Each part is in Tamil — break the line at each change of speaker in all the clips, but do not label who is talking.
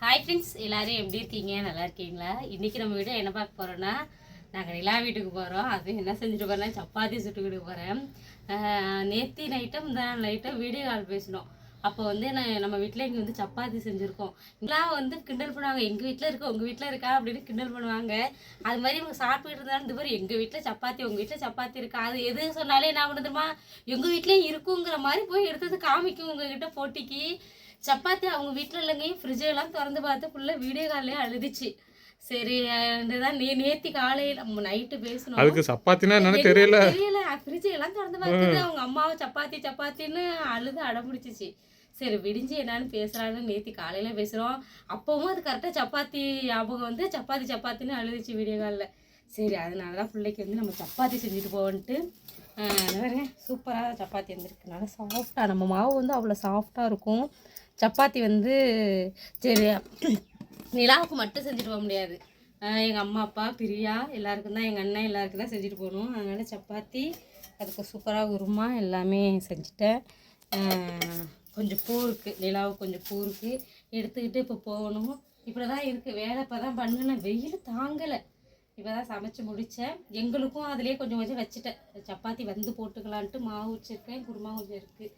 ஹாய் ஃப்ரெண்ட்ஸ் எல்லாரும் எப்படி இருக்கீங்க நல்லா இருக்கீங்களா இன்னைக்கு நம்ம வீடு என்ன பார்க்க போகிறோன்னா நாங்கள் நிலா வீட்டுக்கு போகிறோம் அது என்ன செஞ்சுட்டு போகிறேன் சப்பாத்தி சுட்டுக்கிட்டு போகிறேன் நேற்று நைட்டும் தான் நைட்டும் வீடியோ கால் பேசினோம் அப்போ வந்து நான் நம்ம வீட்டில் இங்கே வந்து சப்பாத்தி செஞ்சுருக்கோம் இங்கெல்லாம் வந்து கிண்டல் பண்ணுவாங்க எங்கள் வீட்டில் இருக்கா உங்கள் வீட்டில் இருக்கா அப்படின்னு கிண்டல் பண்ணுவாங்க அது மாதிரி இவங்க சாப்பிட்டுட்டு இருந்தாலும் இந்த மாதிரி எங்கள் வீட்டில் சப்பாத்தி உங்கள் வீட்டில் சப்பாத்தி இருக்கா அது எது சொன்னாலே நான் பண்ணுதுமா எங்கள் வீட்லேயும் இருக்குங்கிற மாதிரி போய் எடுத்தது காமிக்கும் உங்ககிட்ட போட்டிக்கு சப்பாத்தி அவங்க வீட்டில் இல்லைங்கையும் ஃப்ரிட்ஜெல்லாம் திறந்து பார்த்து ஃபுல்லாக வீடியோ காலையே அழுதுச்சு சரி தான் நே நேத்தி காலையில நைட்டு
பேசணும் அதுக்கு சப்பாத்தினா தெரியல தெரியல
ஃப்ரிட்ஜ் எல்லாம் திறந்து பார்த்து அவங்க அம்மாவை சப்பாத்தி சப்பாத்தின்னு அழுது அடம்பிடிச்சிச்சு சரி விடிஞ்சு என்னன்னு பேசுறான்னு நேத்தி காலையில பேசுறோம் அப்பவும் அது கரெக்டா சப்பாத்தி ஞாபகம் வந்து சப்பாத்தி சப்பாத்தின்னு அழுதுச்சு வீடியோ காலில் சரி அதனால தான் பிள்ளைக்கு வந்து நம்ம சப்பாத்தி செஞ்சுட்டு போவோன்ட்டு சூப்பராக சப்பாத்தி வந்துருக்கு நல்லா சாஃப்டாக நம்ம மாவு வந்து அவ்வளோ சாஃப்டாக இருக்கும் சப்பாத்தி வந்து சரி நிலாவுக்கு மட்டும் செஞ்சுட்டு போக முடியாது எங்கள் அம்மா அப்பா பிரியா எல்லாருக்கும் தான் எங்கள் அண்ணன் எல்லாருக்கும் தான் செஞ்சுட்டு போகணும் அதனால் சப்பாத்தி அதுக்கு சூப்பராக உருமா எல்லாமே செஞ்சுட்டேன் கொஞ்சம் பூ இருக்குது நிலாவுக்கு கொஞ்சம் பூ இருக்குது எடுத்துக்கிட்டு இப்போ போகணும் இப்படி தான் இருக்குது வேலை இப்போ தான் பண்ணினேன் வெயில் தாங்கலை இப்போ தான் சமைச்சு முடித்தேன் எங்களுக்கும் அதிலே கொஞ்சம் கொஞ்சம் வச்சுட்டேன் சப்பாத்தி வந்து போட்டுக்கலான்ட்டு மாவு வச்சுருக்கேன் குருமா கொஞ்சம் இருக்குது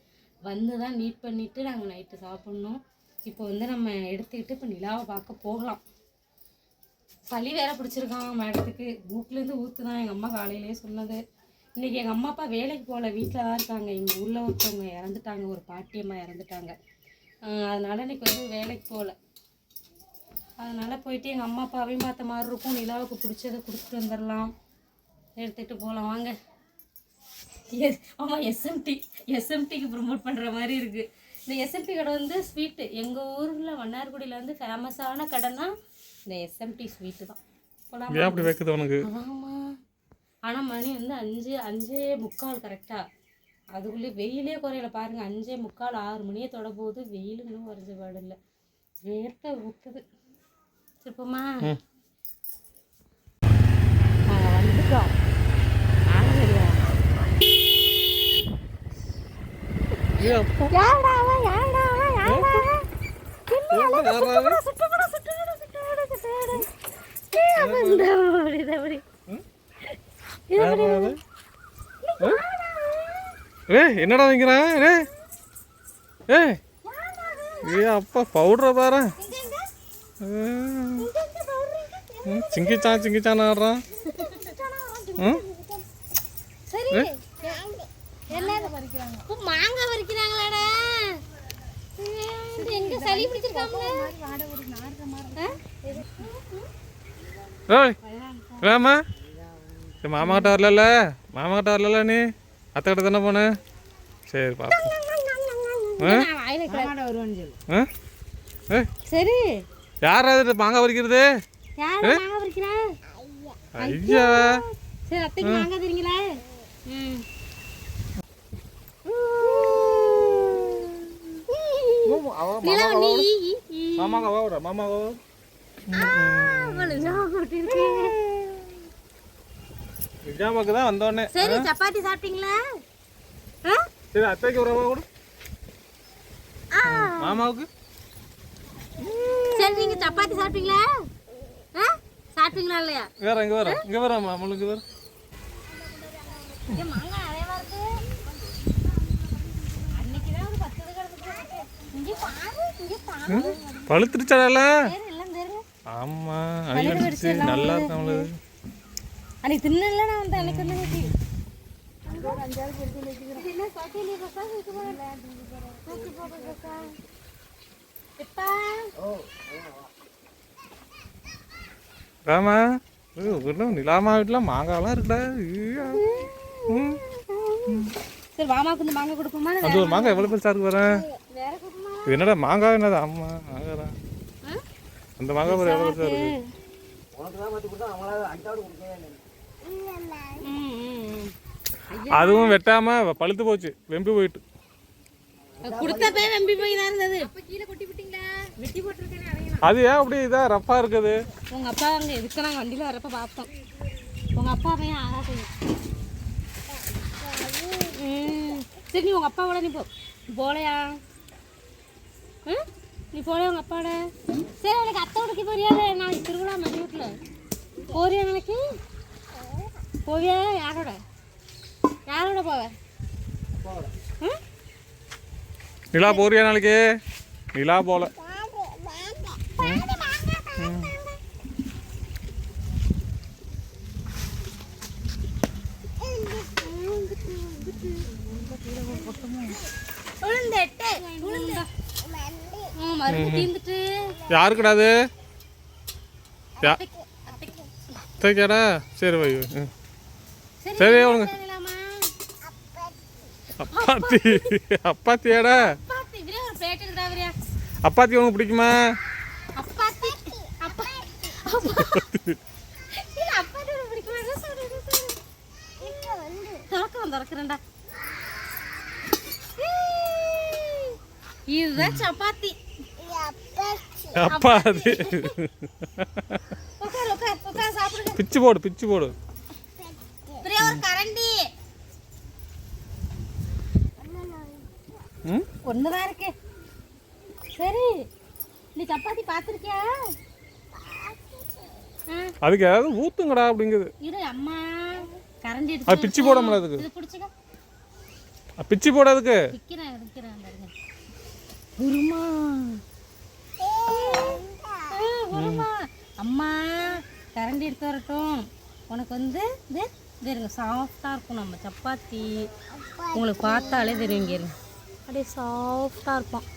வந்து தான் மீட் பண்ணிவிட்டு நாங்கள் நைட்டு சாப்பிட்ணும் இப்போ வந்து நம்ம எடுத்துக்கிட்டு இப்போ நிலாவை பார்க்க போகலாம் சளி வேற பிடிச்சிருக்கான் மேடத்துக்கு மூக்கிலேருந்து ஊற்று தான் எங்கள் அம்மா காலையிலேயே சொன்னது இன்றைக்கி எங்கள் அம்மா அப்பா வேலைக்கு போகல வீட்டில் தான் இருக்காங்க எங்கள் ஊரில் ஒருத்தவங்க இறந்துட்டாங்க ஒரு பாட்டியம்மா இறந்துட்டாங்க அதனால் இன்றைக்கி வந்து வேலைக்கு போகல அதனால் போயிட்டு எங்கள் அம்மா அப்பாவையும் பார்த்த மாதிரி இருக்கும் நிலாவுக்கு பிடிச்சதை கொடுத்துட்டு வந்துடலாம் எடுத்துகிட்டு போகலாம் வாங்க எஸ் ஆமாம் எஸ்எம்டி எஸ்எம்டிக்கு ப்ரொமோட் பண்ணுற மாதிரி இருக்குது இந்த எஸ்எம்டி கடை வந்து ஸ்வீட்டு எங்கள் ஊரில் வண்ணார்குடியில் வந்து ஃபேமஸான கடைனா இந்த எஸ்எம்டி
ஸ்வீட்டு தான் போலாம் அப்படி வைக்குது உனக்கு
ஆமாம் ஆனால் மணி வந்து அஞ்சு அஞ்சே முக்கால் கரெக்டாக அதுக்குள்ளேயே வெயிலே குறையில பாருங்கள் அஞ்சே முக்கால் ஆறு மணியே தொட போது வெயிலும் இன்னும் குறைஞ்ச பாடு இல்லை வேர்க்க ஊற்றுது திருப்பமா வந்துட்டோம்
என்னடா வைக்கிறேன் ஏ ஏ அப்பா பவுடரை பாரு சிங்கிச்சான் சிங்கிச்சான் ஆடுறான்
மாங்காய் பறிக்கிறாங்களா சளி பிடிச்சிருக்காங்களா
ஏய் மாமா கிட்ட வரல மாமா கிட்ட வரல நீ அத்தை கிட்ட தானே போன சரி பாப்போம் சரி யார் அது மாங்காய் பறிக்கிறது
ஐயா சரி அத்தைக்கு மாங்காய் தெரியுங்களா ம்
மாமாக்கா வாவுடா மாமாக்கா எக்ஸாமுக்கு தான் வந்தோடனே சரி சப்பாத்தி சாப்பிட்டீங்களா சரி அத்தைக்கு ஒரு ரவா கொடு மாமாவுக்கு
சரி நீங்க சப்பாத்தி சாப்பிட்டீங்களா சாப்பிட்டீங்களா
இல்லையா வேற இங்க வர மாமலுக்கு வர பழுத்துருச்சால ஆமா நல்லா இருக்கு
அன்னைக்கு தின்னல நான் வந்து அன்னைக்கு வந்து நேத்தி
ராமா மாங்காலாம்
இருக்குடா சரி வாமாக்கு வந்து
மாங்காய் கொடுப்போமா எவ்வளவு பெருசா இருக்கு வரேன் இது என்னடா மாங்காய் என்னது அம்மா மாங்காய் தான் அந்த மாங்காய் ஒரு எவ்வளோ தான் இருக்கு அதுவும் வெட்டாம பழுத்து போச்சு வெம்பி போயிட்டு
கொடுத்தப்பே வெம்பி போய் தான் இருந்தது கீழே கொட்டி விட்டீங்களா வெட்டி போட்டிருக்கேன் அது
ஏன் அப்படி இதாக ரஃப்பாக இருக்குது உங்கள் அப்பா
அங்கே எதுக்கு நான் வண்டியில் வரப்ப பார்த்தோம் உங்கள் அப்பா பையன் ஆகாது சரி நீ உங்கள் அப்பாவோட நீ போ போலையா ம் நீ போல உங்கள் அப்பாவோட சரி எனக்கு அத்தோடுக்கு போறியா நாளைக்கு திருவிழா மதி வீட்டில் போறியா நாளைக்கு போவியா யாரோட யாரோட போவ
நிலா போறியா நாளைக்கு நிலா
போல உளுந்தெட்டு உளுந்தா
யாரு கிடையாது தைக்கடா சரி வை சரி உனக்கு அப்பாத்தி அப்பாத்தியாடா அப்பாத்தி உனக்கு பிடிக்குமா
சப்பாத்தி அப்பா அது
பிச்சு போடு பிச்சு போடு
ஒண்ணுதான் இருக்கு சரி நீ சப்பாத்தி பாத்திருக்கியா
அதுக்கு ஏதாவது ஊத்துங்கடா அப்படிங்குது
இரு அம்மா கரண்டி
அது பிச்சு போடாமல அதுக்கு பிச்சு போட அதுக்கு
விக்கிறேன் அம்மா கரண்டி எடுத்து வரட்டும் உனக்கு வந்து இது தெரியுங்க சாஃப்டாக இருக்கும் நம்ம சப்பாத்தி உங்களுக்கு பார்த்தாலே தெரியுங்க இருங்க அப்படியே சாஃப்டாக
இருக்கும்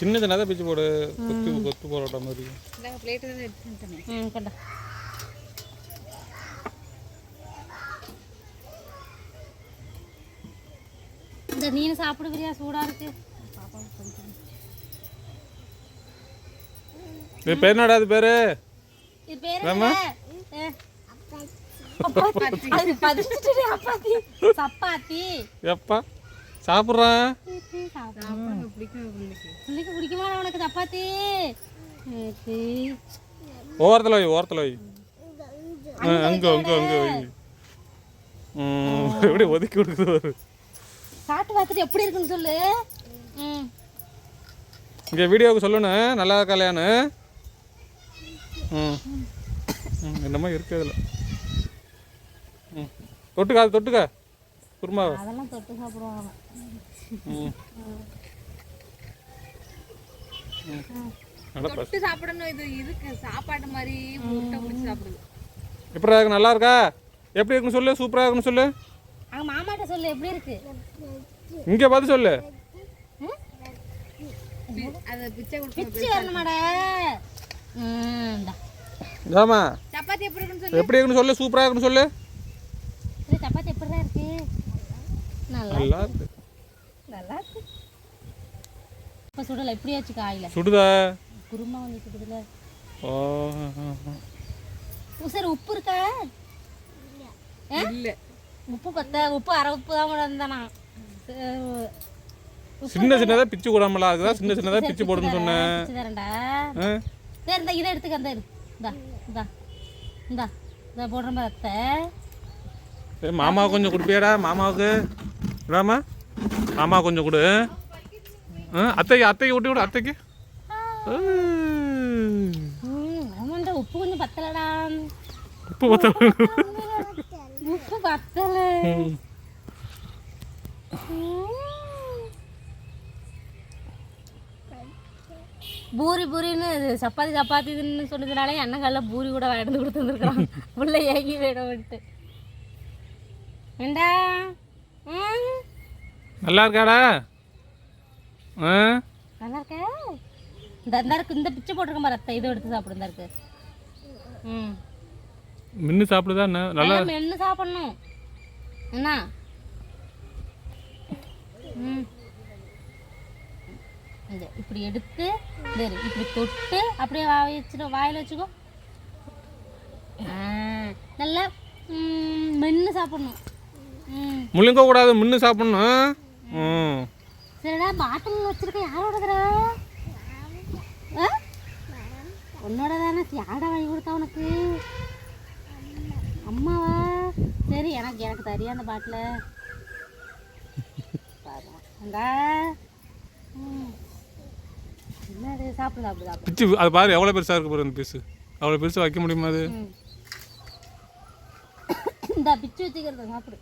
சின்னது நல்லா பிச்சு போடு கொத்து கொத்து போராட்ட
மாதிரி பிளேட்டு ம் கொண்டா இந்த நீனு சாப்பிடுவியா சூடாக இருக்குது
நீ பேர் என்னடா அது பேரு
ராமா சப்பாத்தி எப்பா உனக்கு சப்பாத்தி
ஓரத்தில் வை ஓரத்தில் வை அங்கே அங்கே அங்கே எப்படி ஒதுக்கி கொடுக்குது
எப்படி இருக்குன்னு சொல்லு
இங்கே வீடியோவுக்கு சொல்லணும் நல்லா கல்யாணம் ம் என்னமோ இருக்கு அதில் ம் தொட்டுக்கா அது தொட்டுக்கா
குருமா அதெல்லாம் தொட்டு சாப்பிடுவாங்க ம் சாப்பாடு மாதிரி எப்படி
நல்லா இருக்கா எப்படி இருக்குன்னு சொல்லு சூப்பரா
இருக்குன்னு சொல்லு எப்படி இருக்கு பார்த்து சொல்லு எப்படி
இருக்குன்னு சொல்லு சூப்பரா இருக்குன்னு சொல்லு
சப்பாத்தி எப்படி இருக்கு நல்லா நல்லா இருக்கு இப்போ சுடலை எப்படி ஆச்சு
காயில சுடுதா குருமா வந்து சுடுதுல
சார் உப்பு இருக்கா இல்ல உப்பு கொத்த உப்பு அரை உப்பு தான் இருந்தானா
சின்ன சின்னதாக பிச்சு கூடாமல அதுதான் சின்ன சின்னதாக பிச்சு போடுன்னு சொன்னேன்
இந்த இதை எடுத்துக்க இந்த இந்தா இந்தா இந்தா இதை போடுற மாதிரி
அத்தை மாமாவுக்கு கொஞ்சம் கொடுப்பியாடா மாமாவுக்கு இல்லாமா மாமா கொஞ்சம் கொடு அத்தைக்கு அத்தைக்கு ஊட்டி விடு அத்தைக்கு
உப்பு கொஞ்சம் பத்தலடா உப்பு பத்தல உப்பு பத்தல பூரி பூரின்னு சப்பாத்தி சப்பாத்தி இதுன்னு சொன்னதுனால என்ன கால பூரி கூட வாங்கிட்டு கொடுத்து வந்துருக்குறான் உள்ள ஏங்கி வேணும்ட்டு ஏண்டா நல்லா இருக்காடா நல்லா இருக்கா இந்த இருக்கு இந்த பிச்சை போட்டிருக்க மாதிரி இதை எடுத்து சாப்பிடுந்தா இருக்கு மின்னு சாப்பிடுதா என்ன நல்லா மின்னு சாப்பிடணும் என்ன ம் இப்படி எடுத்து இப்படி தொட்டு அப்படியே வாய வச்சுட்டு வாயில் வச்சுக்கோ நல்லா மென்று சாப்பிடணும்
முழுங்க கூடாது மின்னு சாப்பிடணும்
சரிடா பாட்டில் வச்சிருக்கேன் யாரோட உன்னோட தானே யாரடா வாங்கி கொடுத்தா உனக்கு அம்மாவா சரி எனக்கு எனக்கு தரியா அந்த பாட்டில் அந்த
பிச்சு அது பாரு எவ்வளோ பெருசாக இருக்க போகிற அந்த பீஸு அவ்வளோ பெருசாக வைக்க முடியுமா அது
இந்த பிச்சு வச்சுக்கிறத சாப்பிடு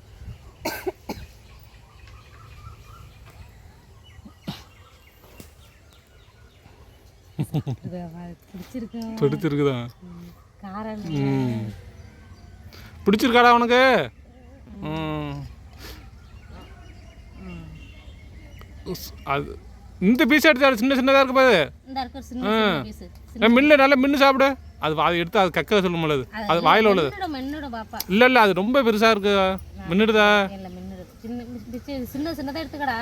பிடிச்சிருக்குதா பிடிச்சிருக்காடா உனக்கு அது இந்த பீஸ் எடுத்தாரு சின்ன சின்னதாக இருக்கு பாரு மில்லு நல்லா மின்னு சாப்பிடு அது அது எடுத்து அது கக்க சொல்ல அது அது
வாயில் உள்ளது இல்ல இல்ல அது
ரொம்ப பெருசா இருக்கு மின்னுடுதா
சின்ன சின்னதா எடுத்துக்கடா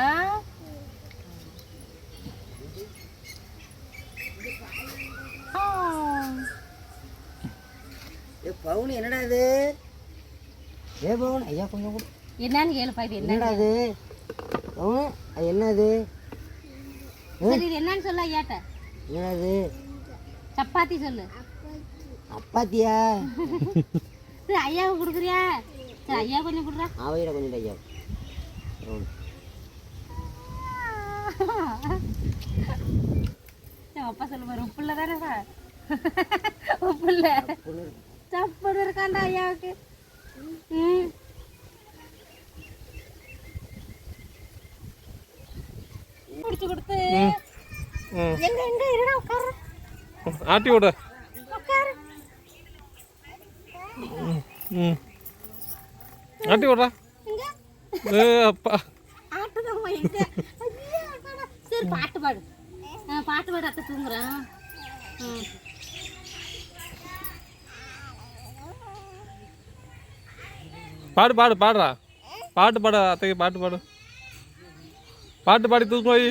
பவுன் என்னடா இது ஏ பவுன் ஐயா கொஞ்சம் என்னன்னு கேளுப்பா இது என்னடா இது பவுன் அது என்னது சரி என்னன்னு சொல்ல ஏட்ட என்னது சப்பாத்தி சொல்லு அப்பாத்தியா சரி ஐயாவுக்கு கொடுக்குறியா சரி ஐயா கொஞ்சம் கொடுறா அவையிட கொஞ்சம் ஐயா அப்பா சொல்லு பாரு உப்புள்ள தானே சார் உப்புள்ள சாப்பாடு இருக்காண்டா ஐயாவுக்கு ம்
ஆட்டி விட ஆட்டி விடுறா
அப்பா பாட்டு பாடு பாட்டு பாடு தூங்குறேன் பாடு பாடு பாடுறா பாட்டு பாடு அத்தைக்கு பாட்டு பாடு பாட்டு பாடி தூக்கி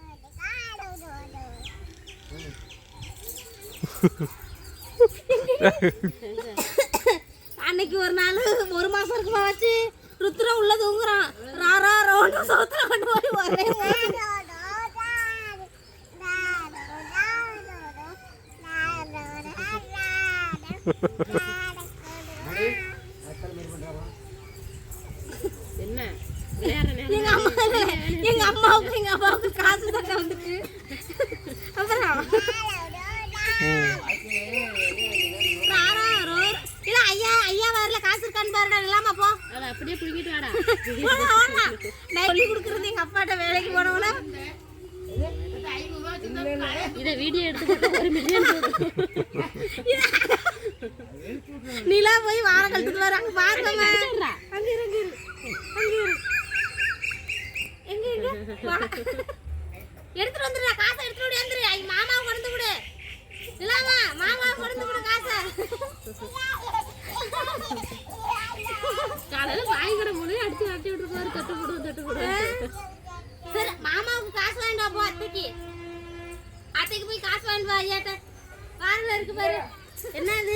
அன்னைக்கு ஒரு நாள் ஒரு மாசம் இருக்குமா வச்சு ருத்ர உள்ள தூங்குறான் ராரா ரோன்னு சோத்துல கொண்டு போய் ஒரே Ha ha ha. இதை வீடியோ எடுத்து ஒரு மில்லியன் நிலா போய் வார கழுத்துட்டு வராங்க அங்க பாருங்க அங்க இரு அங்க இரு எங்க எங்க எடுத்துட்டு வந்துடுறா காசை எடுத்துட்டு ஓடி வந்துரு ஐ மாமாவை கொண்டு விடு நிலாமா மாமாவை கொண்டு விடு காசை காலையில வாங்கிக்கிற முழு அடிச்சு அடிச்சு விட்டுருப்பாரு தட்டு போடுவோம் தட்டு போடுவோம் சரி மாமாவுக்கு காசு வாங்கிட்டா போ அத்தைக்கு அத்தைக்கு போய் காசு வாங்கிட்டு வா ஐயாட்ட பார்ல இருக்கு பாரு என்னது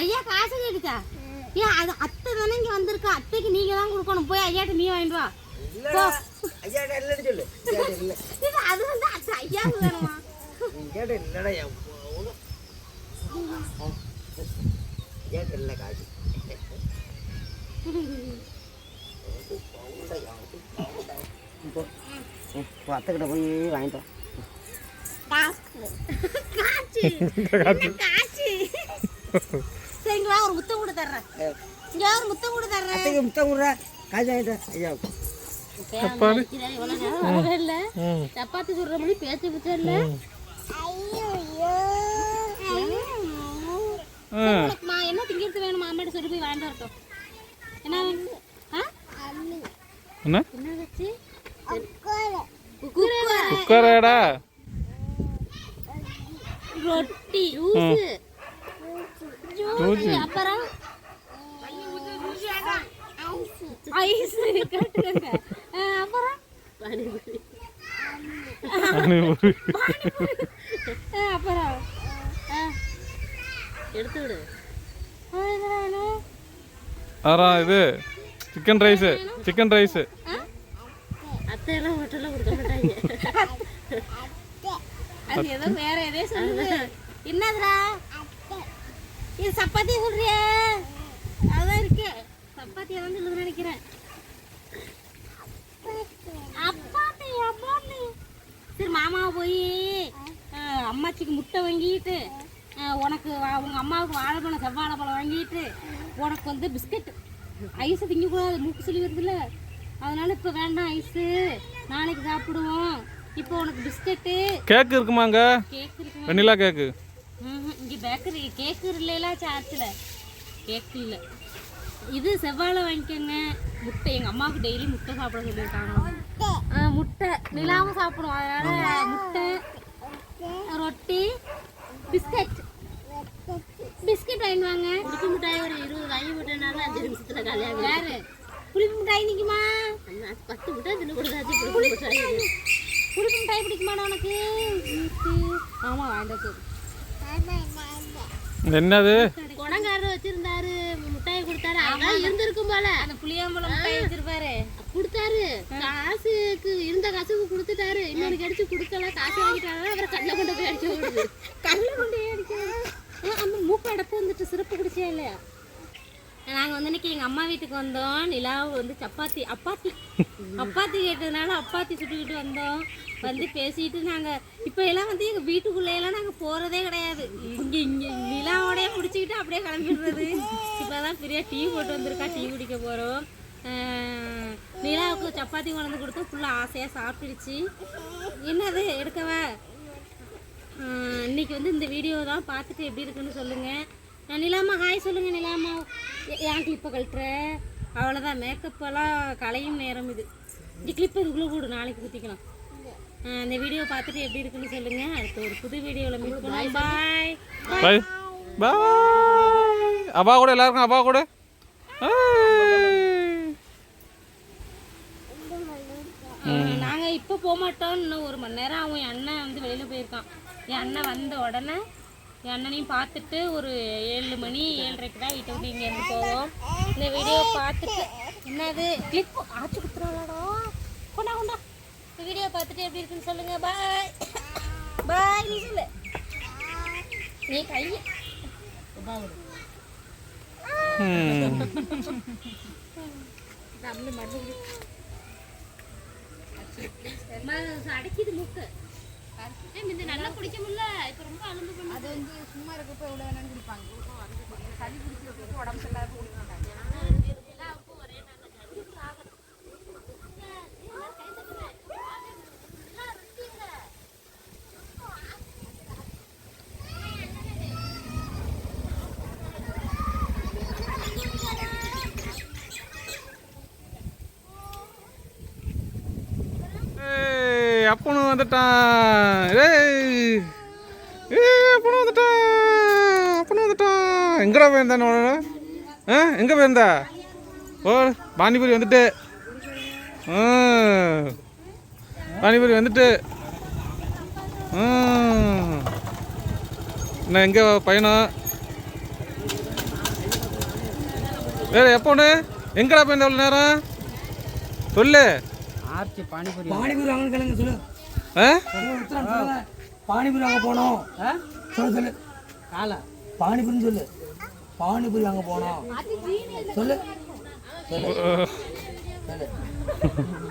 ஐயா காசு கேட்டுச்சா ஏன் அது அத்தை தானே இங்க வந்திருக்கா அத்தைக்கு நீங்க தான் கொடுக்கணும் போய் ஐயாட்ட நீ வாங்கிட்டு வா அது வந்து அத்தை ஐயாவுக்கு வேணுமா இல்லடா காசு இப்போ உங்கள் அத்தைக்கிட்ட போய் வாங்கிட்டோம் சரிங்களா ஒரு முத்தம் கூட தர்றேன் இங்கே ஒரு முத்தம் கூட தர்றேன் முத்தம் கூட காசு வாங்கிட்டேன் ஐயா சப்பாத்தி சுடுற மணி பேச்சு பிச்சை இல்லை என்ன திங்கிறது வேணும் மாமாட்ட சொல்லி போய் வாங்கிட்டு வரட்டும் என்ன என்ன என்ன
குக்கரடா
రొట్టి జ్యూస్ அப்புறம் எடுத்து விடு ஆறா
இது சிக்கன் ரைஸ் சிக்கன் ரைஸ்
அத்தையெல்லாம் ஹோட்டலில் கொடுக்க மாட்டாங்க அது ஏதோ வேற எதே சொல்லுது என்னதுடா இது சப்பாத்தி சொல்றிய அதான் இருக்கு சப்பாத்தி வந்து சொல்லுது நினைக்கிறேன் அப்பாத்தி அப்பாத்தி சரி மாமாவை போய் அம்மாச்சிக்கு முட்டை வாங்கிட்டு உனக்கு உங்கள் அம்மாவுக்கு வாழைப்பழம் செவ்வாழைப்பழம் வாங்கிட்டு உனக்கு வந்து பிஸ்கட் ஐஸை திங்கக்கூடாது மூக்கு சொல்லி வருதுல்ல அதனால இப்போ வேண்டாம் ஐஸ் நாளைக்கு சாப்பிடுவோம் இப்போ உனக்கு பிஸ்கட் கேக் இருக்குமாங்க
கேக் இருக்கு வெண்ணிலா கேக்கு
இங்கே பேக்கரி கேக்கு இல்லல சார்ஜில் கேக்கு இல்லை இது செவ்வாழை வாங்கிக்கோங்க முட்டை எங்கள் அம்மாவுக்கு டெய்லி முட்டை சாப்பிட சொல்லியிருக்காங்க முட்டை நிலாவும் சாப்பிடுவோம் அதனால் முட்டை ரொட்டி பிஸ்கட் பிஸ்கட் வாங்கி வாங்க மிட்டாய் ஒரு இருபது வாங்கி விட்டனால அஞ்சு நிமிஷத்தில் கல்யாணம் யாரு புளிப்பு மிட்டாய் நிற்குமா பத்து மிட்டாய் தின்னு கொடுத்தாச்சு புளிப்பு மிட்டாய் புளிப்பு மிட்டாய் பிடிக்குமாடா உனக்கு ஆமாம் வேண்டாச்சு என்னது குடங்காரர் வச்சிருந்தாரு மிட்டாய் கொடுத்தாரு அதான் இருந்திருக்கும் போல அந்த புளியாம்பழம் மிட்டாய் வச்சிருப்பாரு கொடுத்தாரு காசுக்கு இருந்த காசுக்கு கொடுத்துட்டாரு இன்னொரு கடிச்சு கொடுக்கல காசு வாங்கிட்டாரு அவரை கல்ல கொண்டு போய் அடிச்சு கல்ல கொண்டு போய் அடிச்சு அந்த அடைப்பு வந்துட்டு சிறப்பு குடிச்சே இல்லையா நாங்கள் வந்து இன்னைக்கு எங்கள் அம்மா வீட்டுக்கு வந்தோம் நிலா வந்து சப்பாத்தி அப்பாத்தி அப்பாத்தி கேட்டதுனால அப்பாத்தி சுட்டுக்கிட்டு வந்தோம் வந்து பேசிட்டு நாங்கள் இப்போ எல்லாம் வந்து எங்கள் வீட்டுக்குள்ளேயெல்லாம் நாங்கள் போகிறதே கிடையாது இங்கே இங்கே நிலாவோடய பிடிச்சிக்கிட்டு அப்படியே கிளம்பிடுறது இப்போ தான் டீ போட்டு வந்திருக்கா டீ குடிக்க போகிறோம் நிலாவுக்கு சப்பாத்தி கொண்டு கொடுத்தா ஃபுல்லாக ஆசையாக சாப்பிட்டுடுச்சு என்னது எடுக்கவா இன்னைக்கு வந்து இந்த வீடியோ தான் பார்த்துட்டு எப்படி இருக்குன்னு சொல்லுங்கள் நிலாமா ஹாய் சொல்லுங்கள் நிலாமா ஏன் கிளிப்பை கழட்டுற அவ்வளோதான் மேக்கப்பெல்லாம் கலையும் நேரம் இது இந்த கிளிப் இதுக்குள்ளே கூடு நாளைக்கு குத்திக்கலாம் இந்த வீடியோ பார்த்துட்டு எப்படி இருக்குன்னு சொல்லுங்கள் அடுத்த ஒரு புது வீடியோவில் மீட் பண்ணுவோம் பாய்
பாய் பாய் அப்பா கூட எல்லாருக்கும் அப்பா கூட
நாங்கள் இப்போ போக மாட்டோம் இன்னும் ஒரு மணி நேரம் அவன் என் அண்ணன் வந்து வெளியில் போயிருக்கான் என் அண்ணன் வந்த உடனே அண்ணனையும் பார்த்துட்டு ஒரு ஏழு மணி ஏழரைக்கு தான் வீட்டை விட்டு இங்கே இருந்து போவோம் இந்த வீடியோ பார்த்துட்டு என்னது கிளிக் ஆச்சு குத்துறாடா கொண்டா கொண்டா இந்த வீடியோ பார்த்துட்டு எப்படி இருக்குன்னு சொல்லுங்க பாய் பாய் நீ சொல்லு நீ கைய அடிக்கிது மூக்கு நல்லா குடிக்க முடியல இப்போ ரொம்ப அழுந்து அது வந்து சும்மா இருக்கப்போ எவ்வளோ வேணாலும் குடிப்பாங்க சளி குடிச்சு உடம்பு சரியில்லாத வந்துட்டான் ஏய் ஏ அப்பனு வந்துட்டான் அப்பனு வந்துட்டான் எங்கடா போயிருந்தான் ஆ எங்கே போயிருந்தா ஓ பானிபூரி வந்துட்டு பானிபூரி வந்துட்டு நான் எங்கே பயணம் வேறு எப்போன்னு எங்கடா போயிருந்த அவ்வளோ நேரம் சொல்லு ஆர்ச்சி பானிபூரி பானிபூரி வாங்க சொல்லு பானிபூரி அங்கே போனோம் சொல்லு சொல்லு காலா பானிபூரின்னு சொல்லு பானிபூரி அங்கே போனோம் சொல்லு சொல்லு சொல்லு